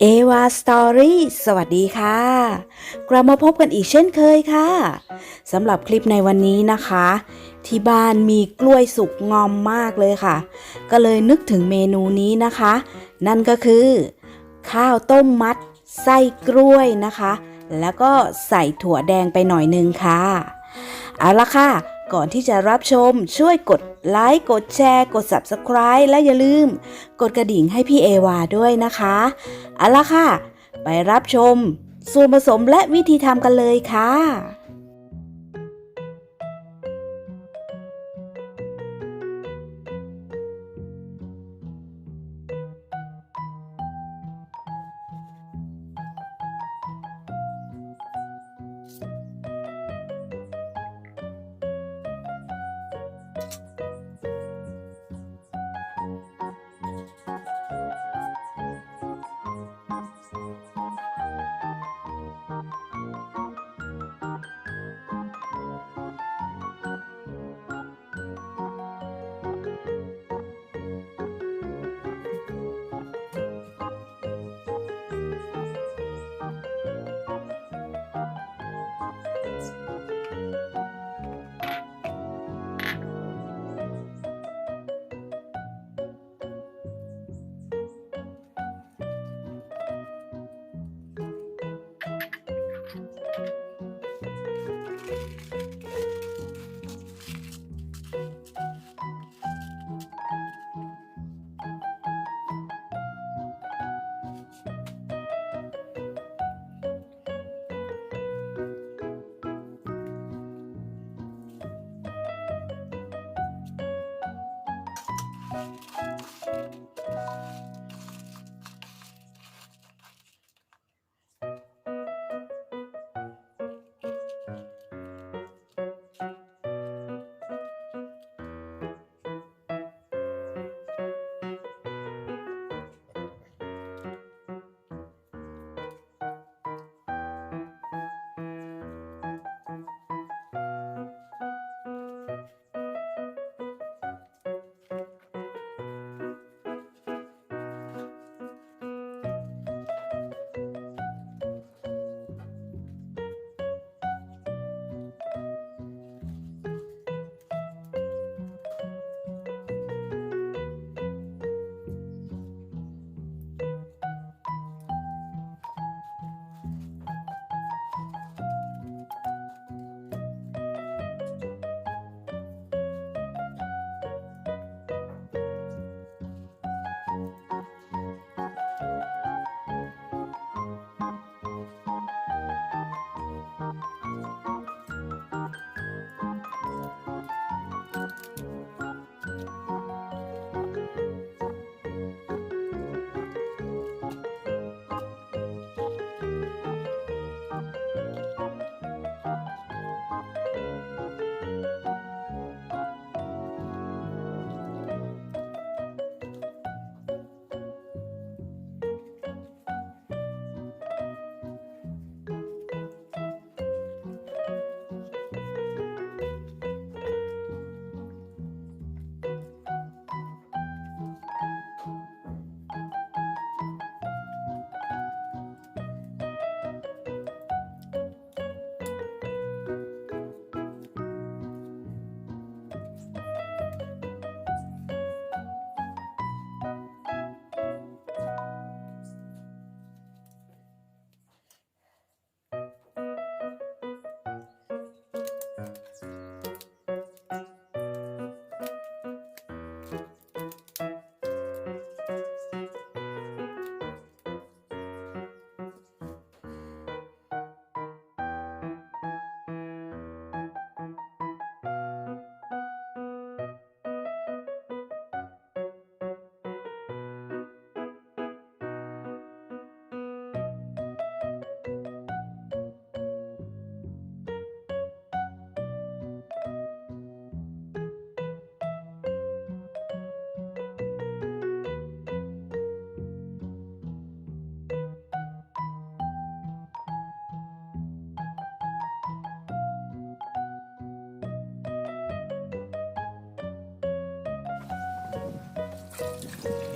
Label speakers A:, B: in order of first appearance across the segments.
A: เอวาสตอรี่สวัสดีค่ะ กลับมาพบกันอีกเช่นเคยค่ะสำหรับคลิปในวันนี้นะคะ ที่บ้านมีกล้วยสุกงอมมากเลยค่ะ ก็เลยนึกถึงเมนูนี้นะคะ นั่นก็คือ ข้าวต้มมัดไส้กล้วยนะคะ แล้วก็ใส่ถั่วแดงไปหน่อยนึงค่ะ เอาละค่ะ ก่อนที่จะรับชมช่วยกดไลค์กดแชร์ กด Subscribe และอย่าลืม กดกระดิ่งให้พี่เอวาด้วยนะคะเอาละค่ะ ไปรับชม ส่วนผสมและวิธีทำกันเลยค่ะ
B: ค
A: Thank you.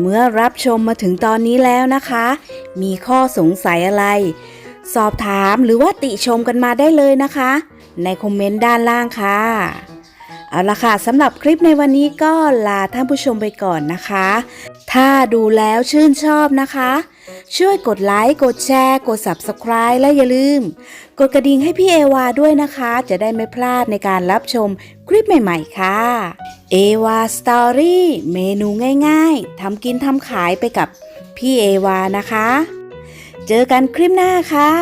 A: เมื่อรับชมมาถึงตอนนี้แล้วนะคะ มีข้อสงสัยอะไร สอบถามหรือว่าติชมกันมาได้เลยนะคะ ในคอมเมนต์ด้านล่างค่ะ เอาละค่ะสำหรับคลิปในวันนี้ก็ลาท่านผู้ชมไปก่อนนะคะ ถ้าดูแล้วชื่นชอบนะคะ ช่วยกดไลค์กดแชร์กด Subscribe และอย่าลืม กดกระดิ่งให้พี่เอวาด้วยนะคะ จะได้ไม่พลาดในการรับชมคลิปใหม่ๆค่ะ เอวาสตอรี่เมนูง่ายๆทำกินทำขายไปกับพี่เอวานะคะ เจอกันคลิปหน้าค่ะ